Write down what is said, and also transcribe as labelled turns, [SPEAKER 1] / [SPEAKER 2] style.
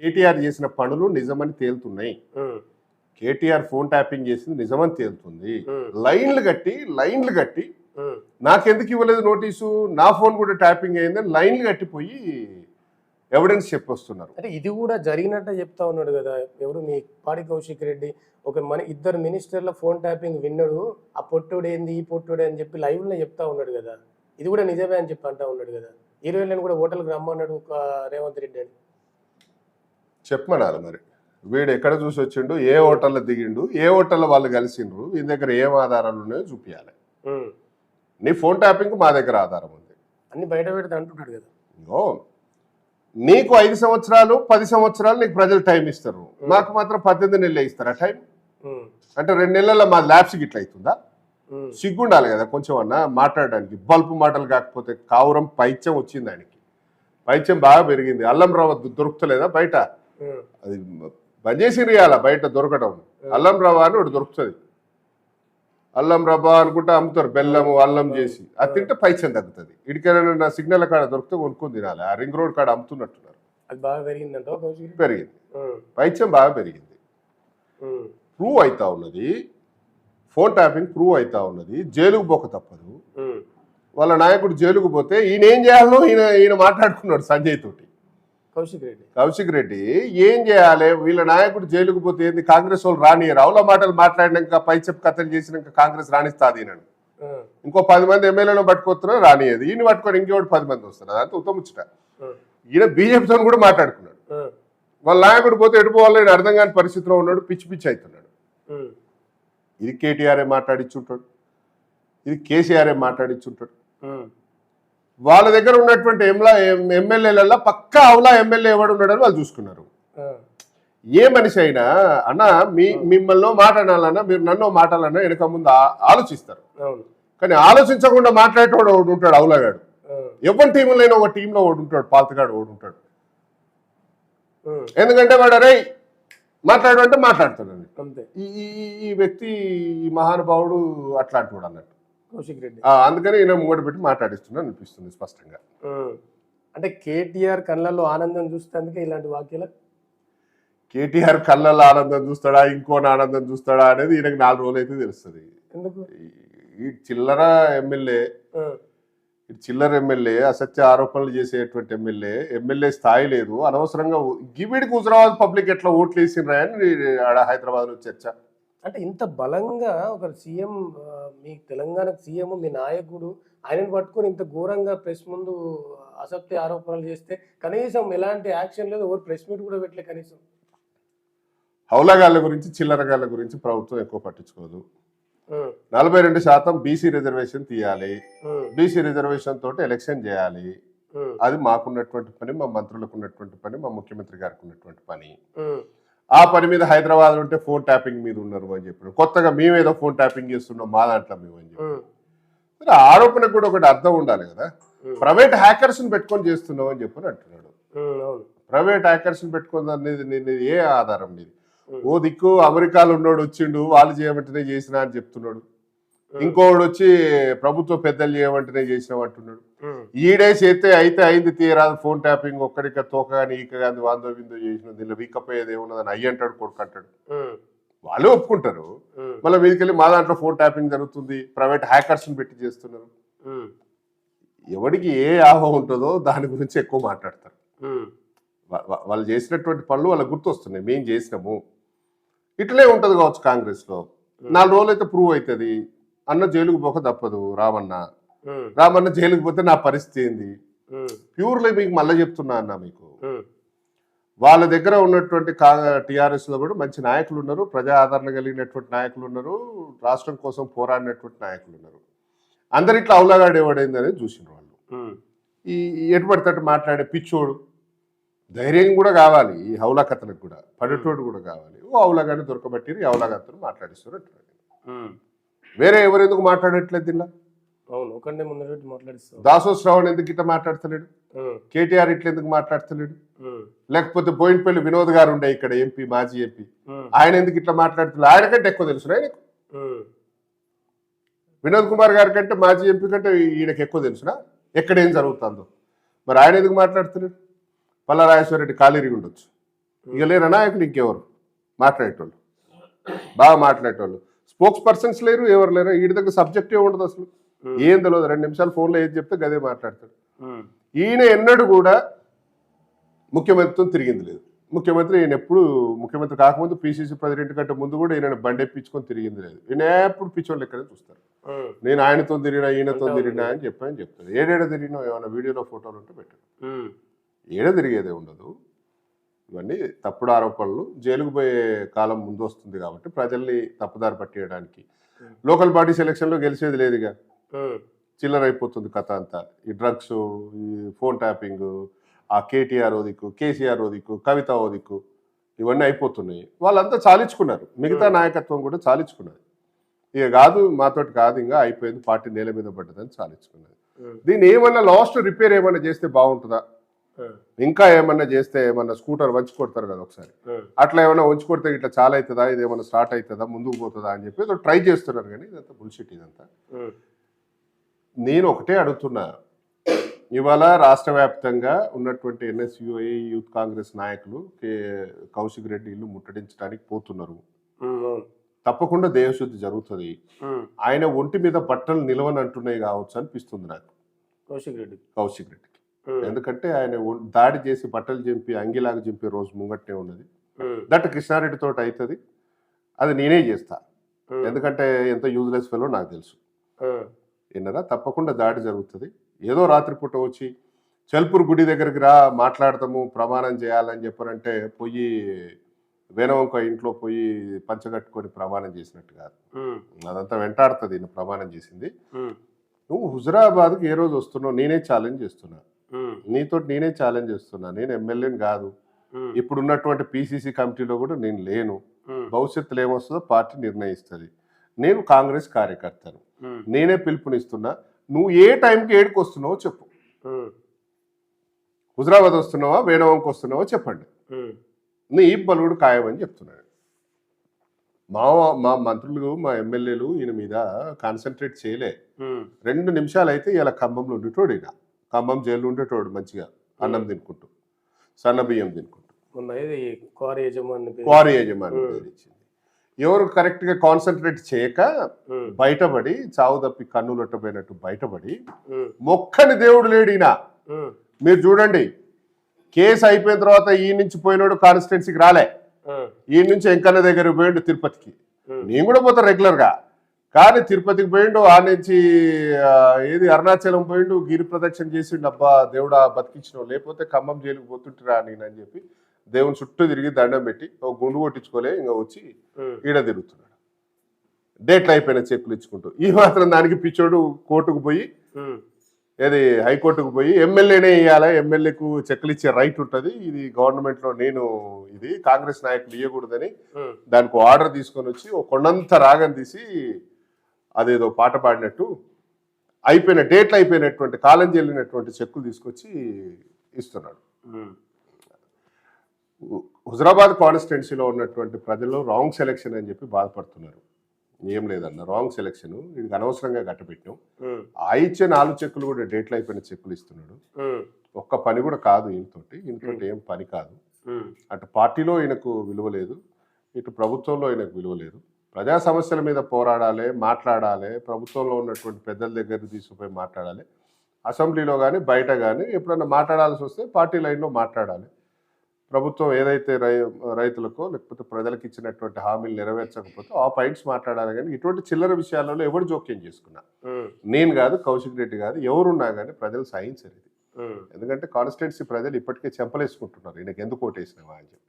[SPEAKER 1] కేటీఆర్ చేసిన పనులు నిజమని తేలుతున్నాయి. కేటీఆర్ ఫోన్ ట్యాపింగ్ చేసింది నిజమని తేలుతుంది. లైన్లు కట్టి లైన్లు కట్టి నాకెందుకు ఇవ్వలేదు నోటీసు? నా ఫోన్ కూడా ట్యాపింగ్ అయిందని లైన్లు కట్టిపోయి ఎవిడెన్స్ చెప్పొస్తున్నారు.
[SPEAKER 2] అంటే ఇది కూడా జరిగినట్టే చెప్తా ఉన్నాడు కదా. ఎవరు మీ పాడి కౌశిక్ రెడ్డి? ఒక మన ఇద్దరు మినిస్టర్ల ఫోన్ ట్యాపింగ్ విన్నాడు. ఆ పొట్టుడు ఏంది ఈ పొట్టుడు అని చెప్పి లైవ్లో చెప్తా ఉన్నాడు కదా. ఇది కూడా నిజమే అని చెప్పి అంటా ఉన్నాడు కదా. హీరోయిన్లను కూడా హోటల్కి రమ్మన్నాడు ఒక రేవంత్ రెడ్డి అని.
[SPEAKER 1] చెప్పమనాలి మరి. వీడు ఎక్కడ చూసి వచ్చిండు? ఏ హోటల్లో దిగిండు? ఏ హోటల్లో వాళ్ళు కలిసిండ్రు? వీని దగ్గర ఏం ఆధారాలు ఉన్నాయో చూపించాలి నీ ఫోన్ ట్యాపింగ్ మా దగ్గర ఆధారం ఉంది.
[SPEAKER 2] అన్ని బయట పెడితే అంటున్నాడు కదా.
[SPEAKER 1] ఇంకో నీకు ఐదు సంవత్సరాలు పది సంవత్సరాలు నీకు ప్రజలు టైం ఇస్తారు. మాకు మాత్రం పద్దెనిమిది నెలలు ఇస్తారా టైం? అంటే రెండు నెలల్లో మా ల్యాబ్స్కి ఇట్లా అవుతుందా సిగ్గుండాలి కదా కొంచెం అన్న మాట్లాడడానికి. బల్పు మాటలు కాకపోతే కావురం పైత్యం వచ్చింది ఆయనకి. పైత్యం బాగా పెరిగింది. అల్లం రవ్వ దొరుకుతలేదా బయట? అది బంద్ చేసి ఇవ్వాల బయట దొరకడం అల్లం రవ్వ అని ఒకటి దొరుకుతుంది. అల్లం రవ్వ అనుకుంటే అమ్ముతారు బెల్లము అల్లం చేసి. అది తింటే పైత్యం తగ్గుతుంది. ఇడికైనా నా సిగ్నల్ కాడ దొరికితే కొనుక్కొని తినాలి. ఆ రింగ్ రోడ్ కాడ అమ్ముతున్నట్టున్నారు.
[SPEAKER 2] అది బాగా
[SPEAKER 1] పెరిగింది. పైత్యం బాగా పెరిగింది. ప్రూవ్ అవుతా ఉన్నది. ఫోన్ ట్యాపింగ్ ప్రూవ్ అవుతా ఉన్నది. జైలుకు పోక తప్పదు. వాళ్ళ నాయకుడు జైలుకు పోతే ఈయన ఏం చేయాలో ఈయన ఈయన మాట్లాడుకున్నాడు సంజయ్ తోటి.
[SPEAKER 2] కౌశిక్ రెడ్డి.
[SPEAKER 1] కౌశిక్ రెడ్డి ఏం చేయాలి? వీళ్ళ నాయకుడు జైలుకు పోతే ఏంది? కాంగ్రెస్ వాళ్ళు రానియరు? అవుల మాటలు మాట్లాడినాక పైచెప్ కథలు చేసినాక కాంగ్రెస్ రాణిస్తాది
[SPEAKER 2] ఉమ్,
[SPEAKER 1] ఇంకో పది మంది ఎమ్మెల్యేలను పట్టుకొస్తున్నారు రానియదు. ఈయన పట్టుకొని ఇంకోటి పది మంది వస్తారు అదంతా ఉత్తముచ్చట ఈయన బీజేపీతో కూడా మాట్లాడుకున్నాడు. వాళ్ళ నాయకుడు పోతే ఎడిపోవాలో ఈయన అర్థం కాని పరిస్థితిలో ఉన్నాడు. పిచ్చి పిచ్చి అవుతున్నాడు. ఇది కేటీఆర్ఏ మాట్లాడిచ్చుంటాడు? ఇది కేసీఆర్ఏ మాట్లాడిచ్చుంటాడు?
[SPEAKER 2] ఉమ్,
[SPEAKER 1] వాళ్ళ దగ్గర ఉన్నటువంటి ఎంలా ఎమ్మెల్యేలలో పక్కా అవులా ఎమ్మెల్యే ఎవడు ఉన్నాడని వాళ్ళు చూసుకున్నారు. ఏ మనిషి అయినా అన్న మీ మిమ్మల్ని మాట్లాడాలన్నా మీరు నన్ను మాట్లాడాలన్నా వెనక ముందు ఆలోచిస్తారు.
[SPEAKER 2] అవును.
[SPEAKER 1] కానీ ఆలోచించకుండా మాట్లాడేటోడు ఒకడు ఉంటాడు అవులగాడు. ఎవరి టీంలో ఒక టీంలో ఒకడు ఉంటాడు పాతగాడు ఒకడు ఉంటాడు. ఎందుకంటే వాడు అరే మాట్లాడు అంటే మాట్లాడుతాడండి
[SPEAKER 2] అంతే.
[SPEAKER 1] ఈ ఈ- ఈ- ఈ వ్యక్తి ఈ మహానుభావుడు అట్లాంటి వాడు అన్నట్టు.
[SPEAKER 2] కౌశిక్ రెడ్డి.
[SPEAKER 1] అందుకని ఈయన ముంగట పెట్టి మాట్లాడిస్తున్నాడు అనిపిస్తుంది స్పష్టంగా.
[SPEAKER 2] అంటే కేటీఆర్ కళ్ళల్లో ఆనందం చూస్తేందుకే ఇలాంటి వాక్యాలు?
[SPEAKER 1] కేటీఆర్ కళ్ళల్లో ఆనందం చూస్తాడా ఇంకోని ఆనందం చూస్తాడా అనేది ఈయనకు నాలుగు రోజులు అయితే తెలుస్తుంది.
[SPEAKER 2] ఎందుకు?
[SPEAKER 1] ఈ- చిల్లర ఎమ్మెల్యే చిల్లర ఎమ్మెల్యే అసత్య ఆరోపణలు చేసేటువంటి ఎమ్మెల్యే ఎమ్మెల్యే స్థాయి లేదు. అనవసరంగా గివిడికి హుజరాబాద్ పబ్లిక్ ఎట్లా ఓట్లు వేసిండ్రా అని హైదరాబాద్లో చర్చ.
[SPEAKER 2] అంటే ఇంత బలంగా ఒక సీఎం మీ తెలంగాణకు సీఎం మీ నాయకుడు ఆయనను పట్టుకొని ఇంత ఘోరంగా ప్రెస్ ముందు అసత్య ఆరోపణలు చేస్తే కనీసం ఎలాంటి యాక్షన్ లేదు ఎవరు ప్రెస్ మీట్ కూడా పెట్టలే కనీసం.
[SPEAKER 1] హౌలగాళ్ళ గురించి చిల్లరగాళ్ళ గురించి ప్రభుత్వం ఎక్కువ పట్టించుకోదు. నలభై రెండు శాతం బీసీ రిజర్వేషన్ తీయాలి. బీసీ రిజర్వేషన్ తోటి ఎలక్షన్ చేయాలి. అది మాకున్నటువంటి పని మా మంత్రులకు ఉన్నటువంటి పని మా ముఖ్యమంత్రి గారికి ఉన్నటువంటి పని ఆ పని మీద హైదరాబాద్ ఉంటే ఫోన్ ట్యాపింగ్ మీద ఉన్నారు అని చెప్పారు కొత్తగా మేమేదో ఫోన్ ట్యాపింగ్ చేస్తున్నాం మా దాంట్లో మేము అని చెప్పి ఆరోపణకు కూడా ఒకటి అర్థం ఉండాలి కదా. ప్రైవేట్ హ్యాకర్స్ని పెట్టుకొని చేస్తున్నాం అని చెప్పని అంటున్నాడు. ప్రైవేట్ హ్యాకర్స్ని పెట్టుకుని అనేది నీది ఏ ఆధారం నీది?
[SPEAKER 2] ఉమ్,
[SPEAKER 1] ఓ దిక్కు అమెరికాలో ఉన్నోడు వచ్చిండు వాళ్ళు చేయమంటేనే చేసినా అని చెప్తున్నాడు. ఇంకోడు వచ్చి ప్రభుత్వ పెద్దలు చేయమంటేనే చేసినాం అంటున్నాడు. ఈడే చేస్తే అయితే అయింది తీయరాదు ఫోన్ ట్యాపింగ్ ఒక్కడిక తోక కానీ ఈక కానీ వాందో విందో చేసిన దీనిలో వీకపోయేది ఏమున్నదని అయ్యి అంటాడు కొడుకు అంటాడు. వాళ్ళు ఒప్పుకుంటారు. మళ్ళీ మీదకెళ్ళి మా దాంట్లో ఫోన్ ట్యాపింగ్ జరుగుతుంది ప్రైవేట్ హ్యాకర్స్ని పెట్టి చేస్తున్నారు.
[SPEAKER 2] ఉమ్,
[SPEAKER 1] ఎవరికి ఏ ఆహం ఉంటుందో దాని గురించి ఎక్కువ మాట్లాడతారు. వాళ్ళు చేసినటువంటి పనులు వాళ్ళకి గుర్తొస్తున్నాయి. మేము చేసినాము. ఇట్లే ఉంటుంది కావచ్చు కాంగ్రెస్లో. నాలుగు రోజులు అయితే ప్రూవ్ అవుతుంది అన్న జైలుకు పోక తప్పదు రామన్న. రామన్న జైలుకు పోతే నా పరిస్థితి ఏంది? ప్యూర్లీ మీకు మళ్ళీ చెప్తున్నా అన్న మీకు. వాళ్ళ దగ్గర ఉన్నటువంటి కా టీఆర్ఎస్లో కూడా మంచి నాయకులు ఉన్నారు ప్రజా ఆదరణ కలిగినటువంటి నాయకులు ఉన్నారు రాష్ట్రం కోసం పోరాడినటువంటి నాయకులు ఉన్నారు. అందరు ఇట్లా అవలాగాడు ఎవడైంది అనేది చూసిన వాళ్ళు. ఈ ఈ ఎటు పడితే అటు మాట్లాడే పిచ్చోడు ధైర్యం కూడా కావాలి ఈ హౌలా కథలకు కూడా పడేటోడు కూడా కావాలి. ఓ హౌలాగానే దొరకబట్టి ఈ హౌలాగాతో మాట్లాడిస్తారు వేరే ఎవరు ఎందుకు మాట్లాడట్లేదు ఇలా?
[SPEAKER 2] ఒకటే
[SPEAKER 1] దాసో శ్రవణ్ ఎందుకు ఇట్లా మాట్లాడతలేడు?
[SPEAKER 2] ఉమ్,
[SPEAKER 1] కేటీఆర్ ఇట్లా ఎందుకు మాట్లాడతలేడు?
[SPEAKER 2] ఉమ్,
[SPEAKER 1] లేకపోతే బోయినపల్లి వినోద్ గారు ఉండే ఇక్కడ ఎంపీ మాజీ ఎంపీ ఆయన ఎందుకు ఇట్లా మాట్లాడుతున్నారు ఆయన కంటే ఎక్కువ తెలుసు ఆయనకు వినోద్ కుమార్ గారి కంటే మాజీ ఎంపీ కంటే ఈయనకి ఎక్కువ తెలుసునా? ఎక్కడ ఏం జరుగుతుందో? మరి ఆయన ఎందుకు మాట్లాడుతున్నాడు పల్లారాజేశ్వర రెడ్డి కాలేరి ఉండొచ్చు ఇక లేరు నాయకులు ఇంకెవరు? మాట్లాడేటోళ్ళు. బాగా మాట్లాడేటోళ్ళు. స్పోక్స్ పర్సన్స్ లేరు ఎవరు లేరు? వీడి దగ్గర సబ్జెక్టే ఉండదు అసలు. ఏం తెలియదు రెండు నిమిషాలు ఫోన్లో ఏది చెప్తే గదే మాట్లాడతాడు. ఈయన ఎన్నడూ కూడా ముఖ్యమంత్రితో తిరిగింది లేదు. ముఖ్యమంత్రి ఈయన ఎప్పుడు ముఖ్యమంత్రి కాకముందు పిసిసి ప్రెసిడెంట్ కంటే ముందు కూడా ఈయన బండి ఎప్పించుకొని తిరిగింది లేదు. ఈయన ఎప్పుడు పిచ్చోళ్ళు ఎక్కడ చూస్తారు. నేను ఆయనతో తిరిగినా ఈయనతో తిరిగినా అని చెప్పని చెప్తాడు. ఏడేడ తిరిగినా ఏమైనా వీడియోలో ఫోటోలు ఉంటే పెట్టాడు. ఏడ తిరిగేదే ఉండదు. ఇవన్నీ తప్పుడు ఆరోపణలు. జైలుకు పోయే కాలం ముందు వస్తుంది కాబట్టి ప్రజల్ని తప్పుదారి పట్టేయడానికి. లోకల్ బాడీ సెలక్షన్లో గెలిచేది లేదుగా. చిల్లర అయిపోతుంది కథ అంతా. ఈ డ్రగ్స్ ఈ ఫోన్ ట్యాపింగ్ ఆ కేటీఆర్ ఓ దిక్కు కేసీఆర్ ఓ దిక్కు కవిత ఓ దిక్కు ఇవన్నీ అయిపోతున్నాయి. వాళ్ళంతా చాలించుకున్నారు. మిగతా. నాయకత్వం కూడా చాలించుకున్నది. ఇక కాదు మాతోటి కాదు ఇంకా అయిపోయింది. పార్టీ నేల మీద పడ్డదని చాలించుకున్నది. దీన్ని ఏమన్నా లాస్ట్ రిపేర్ ఏమన్నా చేస్తే బాగుంటుందా? ఇంకా ఏమన్నా చేస్తే ఏమన్నా స్కూటర్ వంచి కొడతారు కదా ఒకసారి. అట్లా ఏమైనా వంచి కొడితే ఇట్లా చాలా అవుతుందా ఇది ఏమైనా స్టార్ట్ అవుతుందా ముందుకు పోతుందా అని చెప్పి ట్రై చేస్తున్నారు కానీ ఇదంతా బుల్షిట్ ఇదంతా. నేను ఒకటే అడుగుతున్నా. ఇవాళ రాష్ట్ర వ్యాప్తంగా ఉన్నటువంటి ఎన్ఎస్యుఐ యూత్ కాంగ్రెస్ నాయకులు కే కౌశిక్ రెడ్డి ఇల్లు ముట్టడించడానికి పోతున్నారు. తప్పకుండా దేవశుద్ధి జరుగుతుంది. ఆయన ఒంటి మీద బట్టలు నిలవనంటున్నాయి కావచ్చు అనిపిస్తుంది నాకు.
[SPEAKER 2] కౌశిక్ రెడ్డి.
[SPEAKER 1] కౌశిక్ రెడ్డికి ఎందుకంటే ఆయన దాడి చేసి బట్టలు చింపి అంగిలాగా చింపే రోజు ముంగట్నే ఉన్నది. దట్ కృష్ణారెడ్డి తోటి అవుతుంది అది నేనే చేస్తా. ఎందుకంటే ఎంత యూజ్లెస్ ఫెలో నాకు తెలుసు. విన్నరా? తప్పకుండా దాడి జరుగుతుంది. ఏదో రాత్రిపూట వచ్చి చల్పూర్ గుడి దగ్గరికి రా మాట్లాడతాము ప్రమాణం చేయాలని చెప్పారంటే పోయి వేనవంక ఇంట్లో పోయి పంచగట్టుకొని ప్రమాణం చేసినట్టు కాదు. అదంతా వెంటాడుతుంది ఈయన ప్రమాణం చేసింది. నువ్వు హుజరాబాద్కి ఏ రోజు వస్తున్నావు నేనే ఛాలెంజ్ చేస్తున్నా. నీతో నేనే ఛాలెంజ్ చేస్తున్నా. నేను ఎమ్మెల్యేని కాదు. ఇప్పుడు ఉన్నటువంటి పిసిసి కమిటీలో కూడా నేను లేను. భవిష్యత్తులో ఏమొస్తుందో పార్టీ నిర్ణయిస్తుంది. నేను కాంగ్రెస్ కార్యకర్తను. నేనే పిలుపునిస్తున్నా. నువ్వు ఏ టైంకి ఏడుకు వస్తున్నావో చెప్పు. హుజరాబాద్ వస్తున్నావా? వేణవంకి వస్తున్నావా? చెప్పండి. నీ బలుగుడు ఖాయమని చెప్తున్నాడు. మా మా మంత్రులు మా ఎమ్మెల్యేలు ఈయన మీద కాన్సన్ట్రేట్ చేయలే. రెండు నిమిషాలు అయితే ఇలా ఖమ్మంలో ఉండేటోడు ఈయన. ఖమ్మం జైలు ఉండేటోడు మంచిగా అన్నం తినుకుంటూ. సన్న బియ్యం తినుకుంటూ.
[SPEAKER 2] క్వారీ యజమాని.
[SPEAKER 1] క్వారీ యజమాని ఎవరు కరెక్ట్గా కాన్సన్ట్రేట్ చేయక బయటపడి చావు తప్పి కన్నులొట్టపోయినట్టు బయటపడి మొక్కని దేవుడు లేడు ఈయన.
[SPEAKER 2] ఉమ్,
[SPEAKER 1] మీరు చూడండి కేసు అయిపోయిన తర్వాత ఈ నుంచి పోయినోడు కాన్స్టిట్యున్సీకి రాలే. ఈ నుంచి ఎంకన్న దగ్గర పోయిండు తిరుపతికి. నేను కూడా పోతా రెగ్యులర్గా. కానీ తిరుపతికి పోయిండు ఆ నుంచి ఏది అరుణాచలం పోయిండు గిరి ప్రదక్షిణ చేసిండు అబ్బా దేవుడా బతికించిన లేకపోతే ఖమ్మం జైలుకి పోతుంటారా నేను అని చెప్పి దేవుని చుట్టూ తిరిగి దండం పెట్టి ఒక గుండు కొట్టించుకోలే ఇంకా వచ్చి ఈడ తిరుగుతున్నాడు. డేట్లు అయిపోయిన చెక్కులు ఇచ్చుకుంటూ. ఈ మాత్రం దానికి పిచ్చోడు కోర్టుకు పోయి ఏది హైకోర్టుకు పోయి ఎమ్మెల్యేనే ఇవ్వాలి ఎమ్మెల్యేకు చెక్కులు ఇచ్చే రైట్ ఉంటుంది. ఇది గవర్నమెంట్లో నేను ఇది కాంగ్రెస్ నాయకులు ఇవ్వకూడదని దానికి ఆర్డర్ తీసుకొని వచ్చి ఒక కొండంత రాగం తీసి అదేదో పాట పాడినట్టు అయిపోయిన డేట్లు అయిపోయినటువంటి కాలం చెల్లినటువంటి చెక్కులు తీసుకొచ్చి ఇస్తున్నాడు. హుజరాబాద్ కాన్స్టిట్యున్సీలో ఉన్నటువంటి ప్రజలు రాంగ్ సెలెక్షన్ అని చెప్పి బాధపడుతున్నారు. ఏం లేదన్న రాంగ్ సెలెక్షన్. వీడికి అనవసరంగా కట్టబెట్టినాం.
[SPEAKER 2] ఉమ్,
[SPEAKER 1] ఆ ఇచ్చే నాలుగు చెక్కులు కూడా డేట్లు అయిపోయిన చెక్కులు ఇస్తున్నాడు. ఒక్క పని కూడా కాదు ఈయనతోటి. ఈయనతోటి ఏం పని కాదు. అటు పార్టీలో ఈయనకు విలువ లేదు. ఇటు ప్రభుత్వంలో ఈయనకు విలువ లేదు. ప్రజా సమస్యల మీద పోరాడాలి మాట్లాడాలి ప్రభుత్వంలో ఉన్నటువంటి పెద్దల దగ్గర తీసుకుపోయి మాట్లాడాలి. అసెంబ్లీలో కానీ బయట కానీ ఎప్పుడన్నా మాట్లాడాల్సి వస్తే పార్టీ లైన్లో మాట్లాడాలి. ప్రభుత్వం ఏదైతే రై రైతులకో లేకపోతే ప్రజలకు ఇచ్చినటువంటి హామీలు నెరవేర్చకపోతే ఆ పాయింట్స్ మాట్లాడాలి కానీ ఇటువంటి చిల్లర విషయాలలో ఎవరు జోక్యం చేసుకున్నా? నేను కాదు కౌశిక్ రెడ్డి కాదు ఎవరున్నా కానీ ప్రజలు
[SPEAKER 2] ఉమ్.
[SPEAKER 1] ఎందుకంటే కాన్స్టిట్యున్సీ ప్రజలు ఇప్పటికే చెంపలేసుకుంటున్నారు ఈయనకి ఎందుకు ఓటేసినావా అని చెప్పి.